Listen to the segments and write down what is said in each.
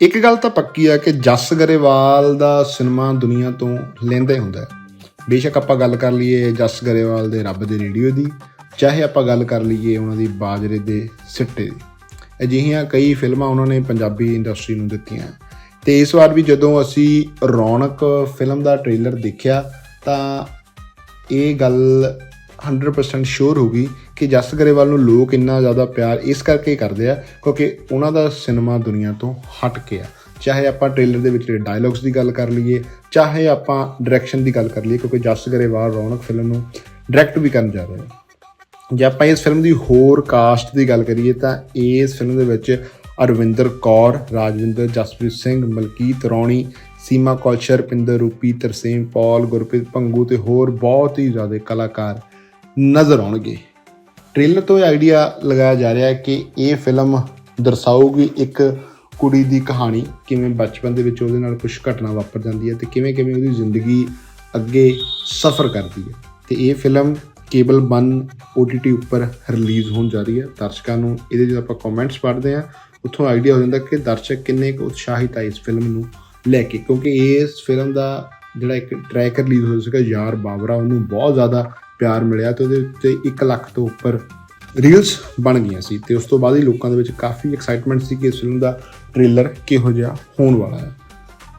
ਇੱਕ ਗੱਲ ਤਾਂ ਪੱਕੀ ਆ ਕਿ ਜਸ ਗਰੇਵਾਲ ਦਾ ਸਿਨੇਮਾ ਦੁਨੀਆ ਤੋਂ ਲੈਂਦਾ ਹੀ ਹੁੰਦਾ ਹੈ। ਬੇਸ਼ੱਕ ਆਪਾਂ ਗੱਲ ਕਰ ਲਈਏ ਜਸ ਗਰੇਵਾਲ ਦੇ ਰੱਬ ਦੇ ਰੇਡੀਓ ਦੀ, ਚਾਹੇ ਆਪਾਂ ਗੱਲ ਕਰ ਲਈਏ ਉਹਨਾਂ ਦੀ ਬਾਜਰੇ ਦੇ ਸਿੱਟੇ ਦੀ। ਅਜਿਹੀਆਂ ਕਈ ਫਿਲਮਾਂ ਉਹਨਾਂ ਨੇ ਪੰਜਾਬੀ ਇੰਡਸਟਰੀ ਨੂੰ ਦਿੱਤੀਆਂ। ਤੇ ਇਸ ਵਾਰ ਵੀ ਜਦੋਂ ਅਸੀਂ ਰੌਣਕ ਫਿਲਮ ਦਾ ਟ੍ਰੇਲਰ ਦੇਖਿਆ, ਤਾਂ ਇਹ ਗੱਲ 100% ਸ਼ੋਰ ਹੋ ਗਈ ਕਿ ਜਸ ਗਰੇਵਾਲ ਨੂੰ ਲੋਕ ਇੰਨਾ ਜ਼ਿਆਦਾ ਪਿਆਰ ਇਸ ਕਰਕੇ ਕਰਦੇ ਆ, ਕਿਉਂਕਿ ਉਹਨਾਂ ਦਾ ਸਿਨੇਮਾ ਦੁਨੀਆ ਤੋਂ ਹਟ ਕੇ ਆ। ਚਾਹੇ ਆਪਾਂ ਟ੍ਰੇਲਰ ਦੇ ਵਿੱਚ ਡਾਇਲੌਗਸ ਦੀ ਗੱਲ ਕਰ ਲਈਏ, ਚਾਹੇ ਆਪਾਂ ਡਾਇਰੈਕਸ਼ਨ ਦੀ ਗੱਲ ਕਰ ਲਈਏ, ਕਿਉਂਕਿ ਜਸ ਗਰੇਵਾਲ ਰੌਣਕ ਫਿਲਮ ਨੂੰ ਡਾਇਰੈਕਟ ਵੀ ਕਰਨ ਜਾ ਰਹੇ ਨੇ। ਜੇ ਆਪਾਂ ਇਸ ਫਿਲਮ ਦੀ ਹੋਰ ਕਾਸਟ ਦੀ ਗੱਲ ਕਰੀਏ, ਤਾਂ ਇਸ ਫਿਲਮ ਦੇ ਵਿੱਚ ਅਰਵਿੰਦਰ ਕੌਰ, ਰਾਜਵਿੰਦਰ, ਜਸਪ੍ਰੀਤ ਸਿੰਘ, ਮਲਕੀਤ ਰੌਣੀ, ਸੀਮਾ ਕੌਸ਼ਰ, ਪਿੰਦਰ ਰੂਪੀ, ਤਰਸੇਮ ਪੌਲ, ਗੁਰਪ੍ਰੀਤ ਪੰਗੂ ਤੇ ਹੋਰ ਬਹੁਤ ਹੀ ਜ਼ਿਆਦਾ ਕਲਾਕਾਰ ਨਜ਼ਰ ਆਉਣਗੇ। ਟ੍ਰੇਲਰ ਤੋਂ ਇਹ ਆਈਡੀਆ ਲਗਾਇਆ ਜਾ ਰਿਹਾ ਹੈ ਕਿ ਇਹ ਫਿਲਮ ਦਰਸਾਊਗੀ ਇੱਕ ਕੁੜੀ ਦੀ ਕਹਾਣੀ, ਕਿਵੇਂ ਬਚਪਨ ਦੇ ਵਿੱਚ ਉਹਦੇ ਨਾਲ ਕੁਝ ਘਟਨਾ ਵਾਪਰ ਜਾਂਦੀ ਹੈ ਤੇ ਕਿਵੇਂ ਕਿਵੇਂ ਉਹਦੀ ਜ਼ਿੰਦਗੀ ਅੱਗੇ ਸਫ਼ਰ ਕਰਦੀ ਹੈ। ਤੇ ਇਹ ਫਿਲਮ ਕੇਬਲ 1 OTT ਉੱਪਰ ਰਿਲੀਜ਼ ਹੋਣ ਜਾ ਰਹੀ ਹੈ। ਦਰਸ਼ਕਾਂ ਨੂੰ ਇਹਦੇ ਜਦੋਂ ਆਪਾਂ ਕਮੈਂਟਸ ਪੜ੍ਹਦੇ ਆ ਉੱਥੋਂ ਆਈਡੀਆ ਹੋ ਜਾਂਦਾ ਕਿ ਦਰਸ਼ਕ ਕਿੰਨੇ ਕੁ ਉਤਸ਼ਾਹਿਤ ਆ ਇਸ ਫਿਲਮ ਨੂੰ ਲੈ ਕੇ। ਕਿਉਂਕਿ ਇਸ ਫਿਲਮ ਦਾ ਜਿਹੜਾ ਇੱਕ ਟਰੈਕ ਰਿਲੀਜ਼ ਹੋਇਆ ਸੀਗਾ, ਯਾਰ ਬਾਬਰਾ, ਉਹਨੂੰ ਬਹੁਤ ਜ਼ਿਆਦਾ ਪਿਆਰ ਮਿਲਿਆ ਤੇ ਉਹਦੇ ਉੱਤੇ 1 ਲੱਖ ਤੋਂ ਉੱਪਰ ਰੀਲਸ ਬਣ ਗਈਆਂ ਸੀ ਤੇ ਉਸ ਤੋਂ ਬਾਅਦ ਹੀ ਲੋਕਾਂ ਦੇ ਵਿੱਚ ਕਾਫੀ ਐਕਸਾਈਟਮੈਂਟ ਸੀ ਕਿ ਇਸ ਫਿਲਮ ਦਾ ਟ੍ਰੇਲਰ ਕਿਹੋ ਜਿਹਾ ਹੋਣ ਵਾਲਾ ਹੈ।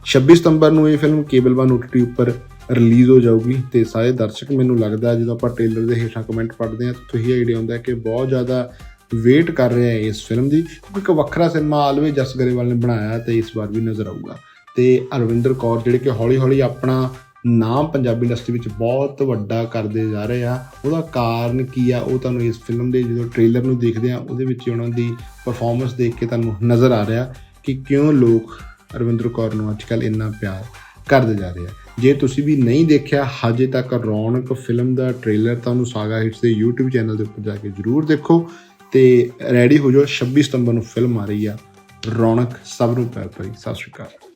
26 ਸਤੰਬਰ ਨੂੰ ਇਹ ਫਿਲਮ ਕੇਬਲ 1 OTT ਉੱਪਰ ਰਿਲੀਜ਼ ਹੋ ਜਾਊਗੀ ਤੇ ਸਾਰੇ ਦਰਸ਼ਕ ਮੈਨੂੰ ਲੱਗਦਾ ਜਦੋਂ ਆਪਾਂ ਟ੍ਰੇਲਰ ਦੇ ਹੇਠਾਂ ਕਮੈਂਟ ਪੜ੍ਹਦੇ ਹਾਂ ਤਾਂ ਇਹੀ ਆਈਡੀਆ ਹੁੰਦਾ ਕਿ ਬਹੁਤ ਜ਼ਿਆਦਾ ਵੇਟ ਕਰ ਰਹੇ ਆ ਇਸ ਫਿਲਮ ਦੀ ਕਿਉਂਕਿ ਇੱਕ ਵੱਖਰਾ ਸਿਨੇਮਾ ਆਲਵੇ ਜਸ ਗਰੇਵਾਲ ਨੇ ਬਣਾਇਆ ਤੇ ਇਸ ਵਾਰ ਵੀ ਨਜ਼ਰ ਆਊਗਾ। ਤੇ ਅਰਵਿੰਦਰ ਕੌਰ ਜਿਹੜੇ ਕਿ ਹੌਲੀ-ਹੌਲੀ ਆਪਣਾ ਨਾਮ ਪੰਜਾਬੀ ਇੰਡਸਟਰੀ ਵਿੱਚ ਬਹੁਤ ਵੱਡਾ ਕਰਦੇ ਜਾ ਰਹੇ ਆ। ਉਹਦਾ ਕਾਰਨ ਕੀ ਆ? ਉਹ ਤੁਹਾਨੂੰ ਇਸ ਫਿਲਮ ਦੇ ਜਦੋਂ ਟ੍ਰੇਲਰ ਨੂੰ ਦੇਖਦੇ ਆ, ਉਹਦੇ ਵਿੱਚ ਉਹਨਾਂ ਦੀ ਪਰਫਾਰਮੈਂਸ ਦੇਖ ਕੇ ਤੁਹਾਨੂੰ ਨਜ਼ਰ ਆ ਰਿਹਾ ਕਿ ਕਿਉਂ ਲੋਕ ਅਰਵਿੰਦਰ ਕੌਰ ਨੂੰ ਅੱਜਕੱਲ ਇੰਨਾ ਪਿਆਰ ਕਰਦੇ ਜਾ ਰਹੇ ਆ। ਜੇ ਤੁਸੀਂ ਵੀ ਨਹੀਂ ਦੇਖਿਆ, ਹਜੇ ਤੱਕ ਰੌਣਕ ਫਿਲਮ ਦਾ ਟ੍ਰੇਲਰ ਤੁਹਾਨੂੰ ਸਾਗਾ ਹਿਟਸ ਦੇ YouTube ਚੈਨਲ ਦੇ ਉੱਪਰ ਜਾ ਕੇ ਜਰੂਰ ਦੇਖੋ ਤੇ ਰੈਡੀ ਹੋ ਜਾਓ। 26 ਸਤੰਬਰ ਨੂੰ ਫਿਲਮ ਆ ਰਹੀ ਆ। ਰੌਣਕ ਸਭ ਨੂੰ ਪਿਆਰ ਭਰੀ। ਸਤਿ ਸ਼੍ਰੀ ਅਕਾਲ।